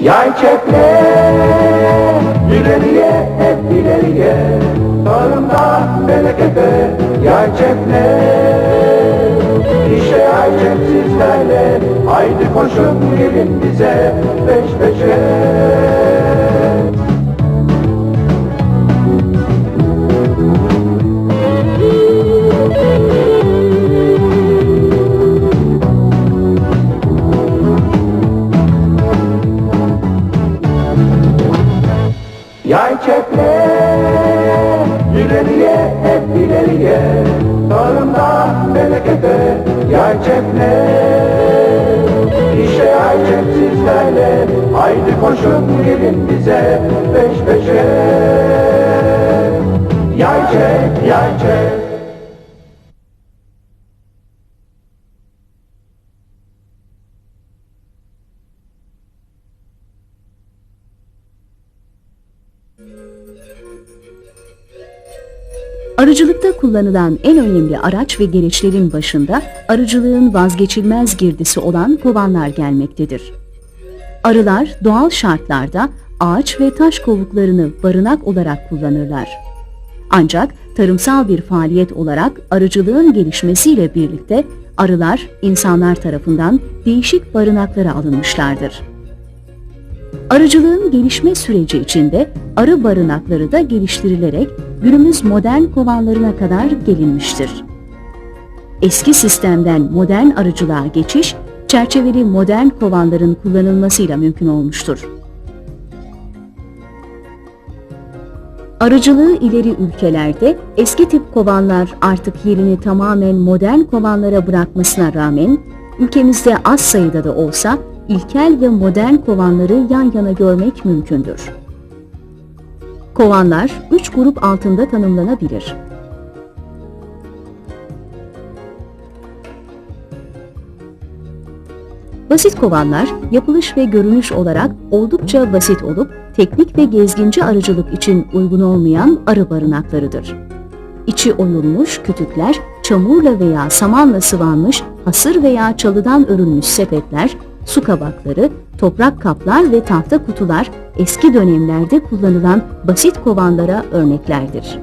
Yay çekle, ileriye hep ileriye. Tarımda berekete, yay çekle. İşe yay çek sizlerle, haydi koşun gelin bize peş peşe Yay çekle, ileriye hep ileriye. Tarımda berekete, yay çekle İşe yay çek haydi koşun gelin bize peş peşe. Yay çek, yay çek Arıcılıkta kullanılan en önemli araç ve gereçlerin başında arıcılığın vazgeçilmez girdisi olan kovanlar gelmektedir. Arılar doğal şartlarda ağaç ve taş kovuklarını barınak olarak kullanırlar. Ancak tarımsal bir faaliyet olarak arıcılığın gelişmesiyle birlikte arılar insanlar tarafından değişik barınaklara alınmışlardır. Arıcılığın gelişme süreci içinde arı barınakları da geliştirilerek günümüz modern kovanlarına kadar gelinmiştir. Eski sistemden modern arıcılığa geçiş, çerçeveli modern kovanların kullanılmasıyla mümkün olmuştur. Arıcılığı ileri ülkelerde eski tip kovanlar artık yerini tamamen modern kovanlara bırakmasına rağmen ülkemizde az sayıda da olsa ilkel ve modern kovanları yan yana görmek mümkündür. Kovanlar üç grup altında tanımlanabilir. Basit kovanlar yapılış ve görünüş olarak oldukça basit olup teknik ve gezginci arıcılık için uygun olmayan arı barınaklarıdır. İçi oyulmuş kütükler, çamurla veya samanla sıvanmış hasır veya çalıdan örülmüş sepetler, su kabakları, toprak kaplar ve tahta kutular eski dönemlerde kullanılan basit kovanlara örneklerdir.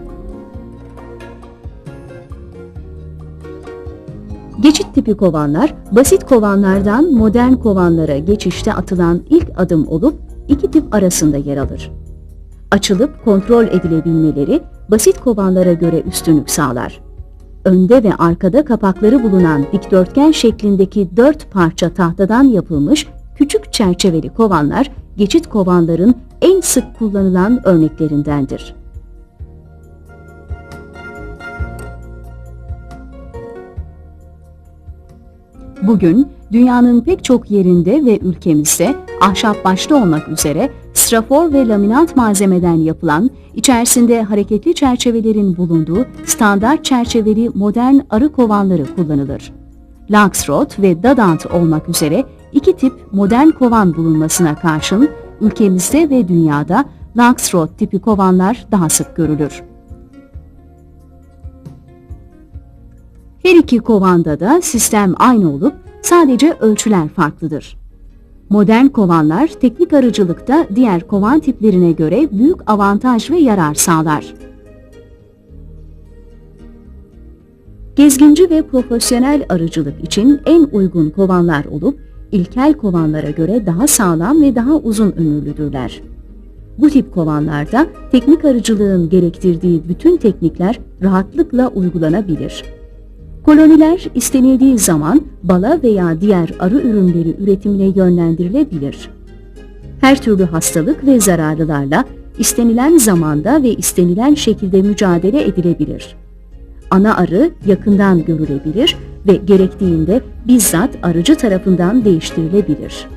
Geçit tipi kovanlar, basit kovanlardan modern kovanlara geçişte atılan ilk adım olup iki tip arasında yer alır. Açılıp kontrol edilebilmeleri basit kovanlara göre üstünlük sağlar. Önde ve arkada kapakları bulunan dikdörtgen şeklindeki dört parça tahtadan yapılmış küçük çerçeveli kovanlar geçit kovanların en sık kullanılan örneklerindendir. Bugün dünyanın pek çok yerinde ve ülkemizde ahşap başta olmak üzere strafor ve laminat malzemeden yapılan, içerisinde hareketli çerçevelerin bulunduğu standart çerçeveli modern arı kovanları kullanılır. Laxrot ve Dadant olmak üzere iki tip modern kovan bulunmasına karşın ülkemizde ve dünyada Laxrot tipi kovanlar daha sık görülür. Her iki kovanda da sistem aynı olup sadece ölçüler farklıdır. Modern kovanlar teknik arıcılıkta diğer kovan tiplerine göre büyük avantaj ve yarar sağlar. Gezginci ve profesyonel arıcılık için en uygun kovanlar olup ilkel kovanlara göre daha sağlam ve daha uzun ömürlüdürler. Bu tip kovanlarda teknik arıcılığın gerektirdiği bütün teknikler rahatlıkla uygulanabilir. Koloniler istenildiği zaman bala veya diğer arı ürünleri üretimine yönlendirilebilir. Her türlü hastalık ve zararlılarla istenilen zamanda ve istenilen şekilde mücadele edilebilir. Ana arı yakından görülebilir ve gerektiğinde bizzat arıcı tarafından değiştirilebilir.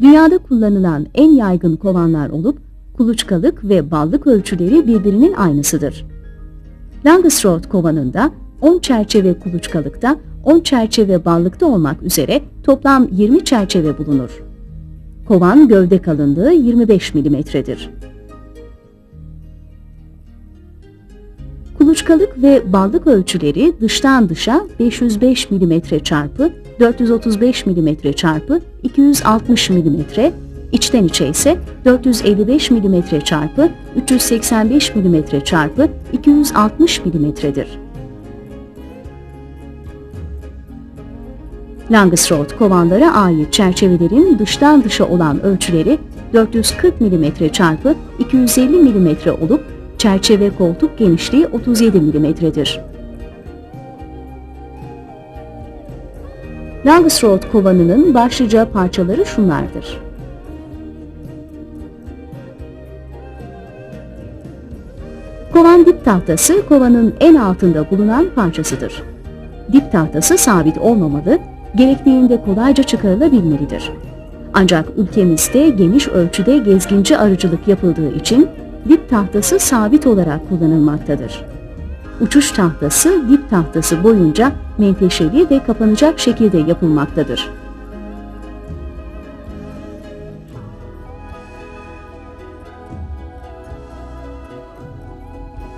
Dünyada kullanılan en yaygın kovanlar olup kuluçkalık ve ballık ölçüleri birbirinin aynısıdır. Langstroth kovanında 10 çerçeve kuluçkalıkta, 10 çerçeve ballıkta olmak üzere toplam 20 çerçeve bulunur. Kovan gövde kalınlığı 25 milimetredir. Kuluçkalık ve ballık ölçüleri dıştan dışa 505 mm çarpı 435 mm çarpı 260 mm, içten içe ise 455 mm çarpı 385 mm çarpı 260 mm'dir. Langstroth kovanlara ait çerçevelerin dıştan dışa olan ölçüleri 440 mm çarpı 250 mm olup çerçeve koltuk genişliği 37 mm'dir. Langstroth kovanının başlıca parçaları şunlardır. Kovan dip tahtası kovanın en altında bulunan parçasıdır. Dip tahtası sabit olmamalı, gerektiğinde kolayca çıkarılabilmelidir. Ancak ülkemizde geniş ölçüde gezginci arıcılık yapıldığı için dip tahtası sabit olarak kullanılmaktadır. Uçuş tahtası dip tahtası boyunca menteşeli ve kapanacak şekilde yapılmaktadır.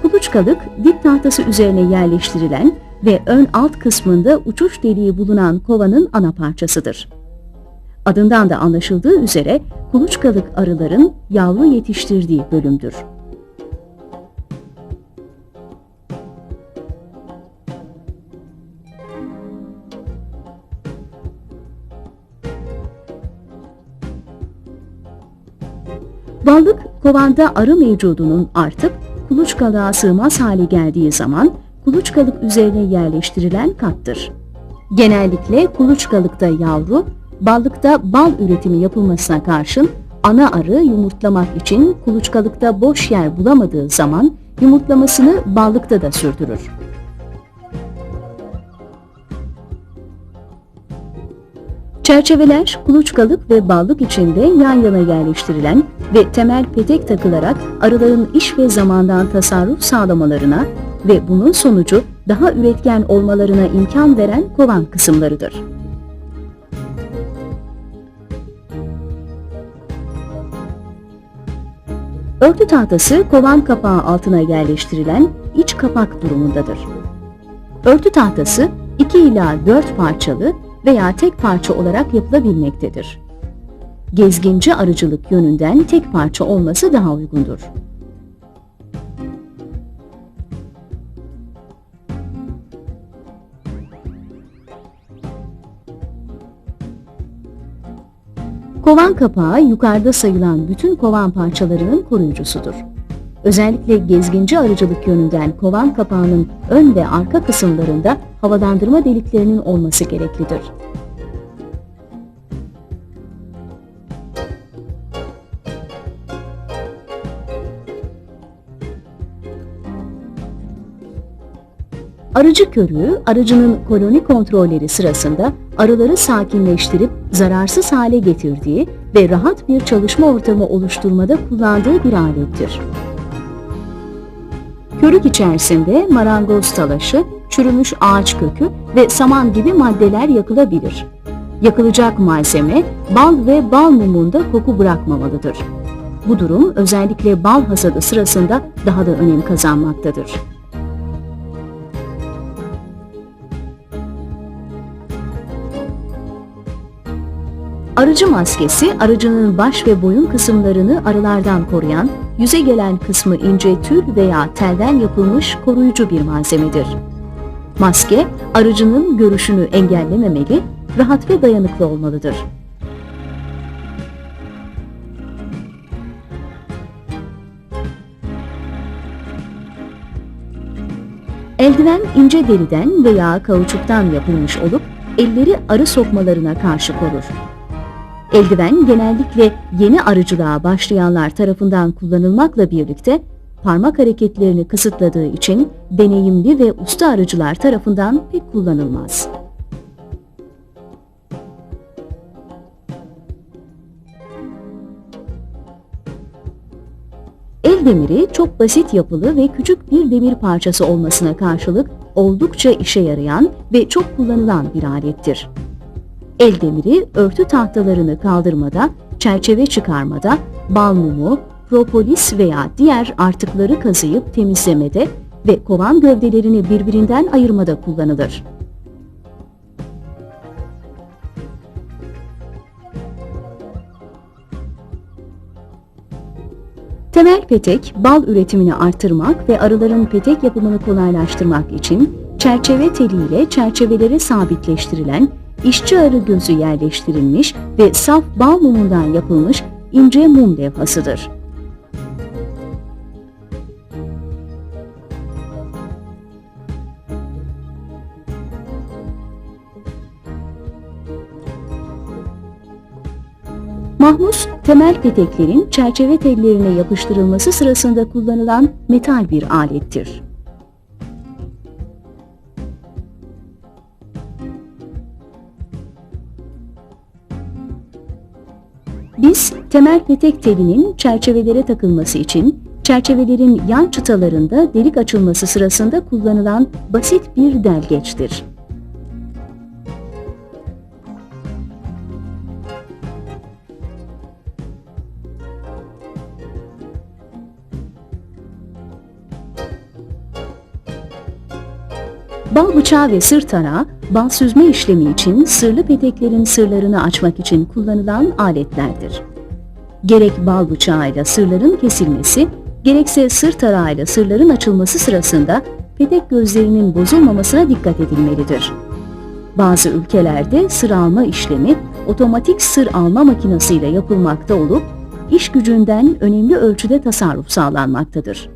Kuluçkalık dip tahtası üzerine yerleştirilen ve ön alt kısmında uçuş deliği bulunan kovanın ana parçasıdır. Adından da anlaşıldığı üzere kuluçkalık arıların yavru yetiştirdiği bölümdür. Ballık kovanda arı mevcudunun artıp kuluçkalığa sığmaz hale geldiği zaman kuluçkalık üzerine yerleştirilen kattır. Genellikle kuluçkalıkta yavru, ballıkta bal üretimi yapılmasına karşın ana arı yumurtlamak için kuluçkalıkta boş yer bulamadığı zaman yumurtlamasını ballıkta da sürdürür. Çerçeveler kuluçkalık ve ballık içinde yan yana yerleştirilen ve temel petek takılarak arıların iş ve zamandan tasarruf sağlamalarına ve bunun sonucu daha üretken olmalarına imkan veren kovan kısımlarıdır. Örtü tahtası kovan kapağı altına yerleştirilen iç kapak durumundadır. Örtü tahtası 2 ila 4 parçalı veya tek parça olarak yapılabilmektedir. Gezginci arıcılık yönünden tek parça olması daha uygundur. Kovan kapağı yukarıda sayılan bütün kovan parçalarının koruyucusudur. Özellikle gezginci arıcılık yönünden kovan kapağının ön ve arka kısımlarında havalandırma deliklerinin olması gereklidir. Arıcı körüğü, arıcının koloni kontrolleri sırasında arıları sakinleştirip zararsız hale getirdiği ve rahat bir çalışma ortamı oluşturmada kullandığı bir alettir. Körük içerisinde marangoz talaşı, çürümüş ağaç kökü ve saman gibi maddeler yakılabilir. Yakılacak malzeme bal ve bal mumunda koku bırakmamalıdır. Bu durum özellikle bal hasadı sırasında daha da önem kazanmaktadır. Arıcı maskesi, arıcının baş ve boyun kısımlarını arılardan koruyan, yüze gelen kısmı ince tül veya telden yapılmış koruyucu bir malzemedir. Maske, arıcının görüşünü engellememeli, rahat ve dayanıklı olmalıdır. Eldiven ince deriden veya kauçuktan yapılmış olup elleri arı sokmalarına karşı korur. Eldiven genellikle yeni arıcılığa başlayanlar tarafından kullanılmakla birlikte parmak hareketlerini kısıtladığı için deneyimli ve usta arıcılar tarafından pek kullanılmaz. El demiri çok basit yapılı ve küçük bir demir parçası olmasına karşılık oldukça işe yarayan ve çok kullanılan bir alettir. El demiri örtü tahtalarını kaldırmada, çerçeve çıkarmada, bal mumu, propolis veya diğer artıkları kazıyıp temizlemede ve kovan gövdelerini birbirinden ayırmada kullanılır. Temel petek, bal üretimini artırmak ve arıların petek yapımını kolaylaştırmak için çerçeve teliyle çerçevelere sabitleştirilen işçi arı gözü yerleştirilmiş ve saf bal mumundan yapılmış ince mum levhasıdır. Mahmus, temel peteklerin çerçeve tellerine yapıştırılması sırasında kullanılan metal bir alettir. Temel petek telinin çerçevelere takılması için çerçevelerin yan çıtalarında delik açılması sırasında kullanılan basit bir delgeçtir. Bal bıçağı ve sır tarağı, bal süzme işlemi için sırlı peteklerin sırlarını açmak için kullanılan aletlerdir. Gerek bal bıçağıyla sırların kesilmesi, gerekse sır tarağıyla sırların açılması sırasında petek gözlerinin bozulmamasına dikkat edilmelidir. Bazı ülkelerde sır alma işlemi otomatik sır alma makinesiyle yapılmakta olup, iş gücünden önemli ölçüde tasarruf sağlanmaktadır.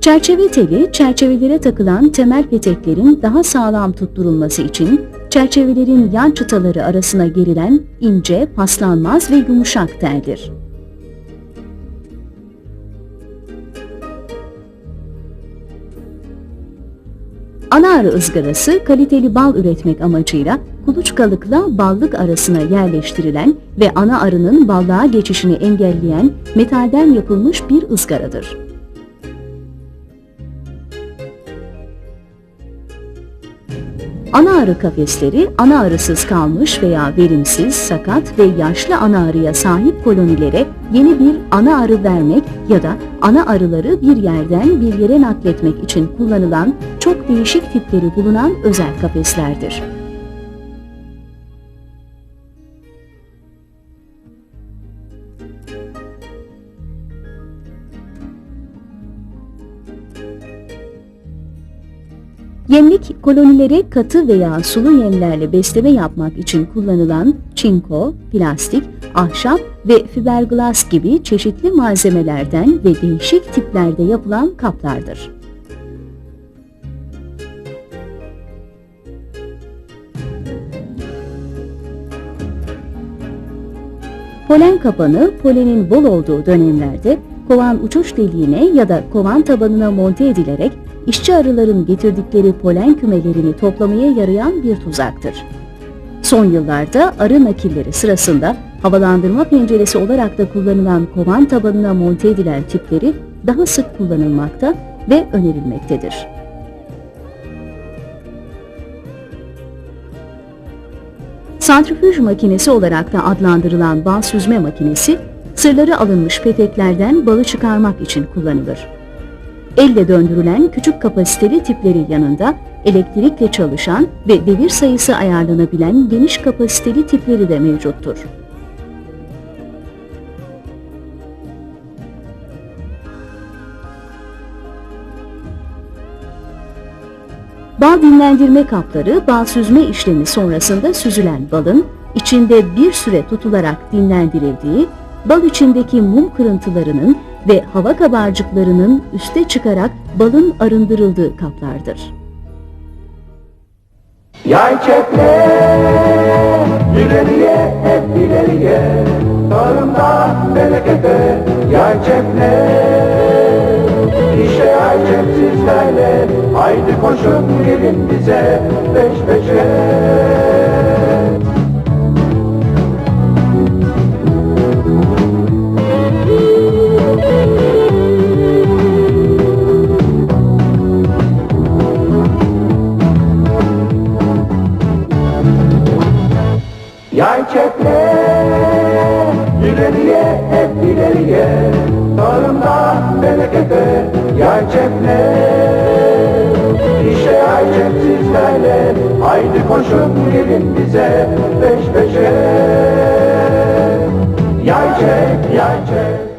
Çerçeve teli, çerçevelere takılan temel peteklerin daha sağlam tutturulması için çerçevelerin yan çıtaları arasına gerilen ince, paslanmaz ve yumuşak teldir. Ana arı ızgarası kaliteli bal üretmek amacıyla kuluçkalıkla ballık arasına yerleştirilen ve ana arının ballığa geçişini engelleyen metalden yapılmış bir ızgaradır. Ana arı kafesleri ana arısız kalmış veya verimsiz, sakat ve yaşlı ana arıya sahip kolonilere yeni bir ana arı vermek ya da ana arıları bir yerden bir yere nakletmek için kullanılan çok değişik tipleri bulunan özel kafeslerdir. Yemlik kolonilere katı veya sulu yemlerle besleme yapmak için kullanılan çinko, plastik, ahşap ve fiberglass gibi çeşitli malzemelerden ve değişik tiplerde yapılan kaplardır. Polen kapanı polenin bol olduğu dönemlerde kovan uçuş deliğine ya da kovan tabanına monte edilerek işçi arıların getirdikleri polen kümelerini toplamaya yarayan bir tuzaktır. Son yıllarda arı nakilleri sırasında havalandırma penceresi olarak da kullanılan kovan tabanına monte edilen tipleri daha sık kullanılmakta ve önerilmektedir. Santrifüj makinesi olarak da adlandırılan bal süzme makinesi, sırları alınmış peteklerden balı çıkarmak için kullanılır. Elle döndürülen küçük kapasiteli tipleri yanında elektrikle çalışan ve devir sayısı ayarlanabilen geniş kapasiteli tipleri de mevcuttur. Bal dinlendirme kapları bal süzme işlemi sonrasında süzülen balın içinde bir süre tutularak dinlendirildiği, bal içindeki mum kırıntılarının ve hava kabarcıklarının üste çıkarak balın arındırıldığı kaplardır. Yay çekle, ileriye hep ileriye, tarımda berekete, yay çekle. İşe yay çek sizlerle, haydi koşun gelin bize, peş peşe. Yay çekle, ileriye hep ileri ileriye. Tarımda berekete Yay cepne İşe yay cep sizlerle Haydi koşun gelin bize Peş peşe. Yay cep, yay cep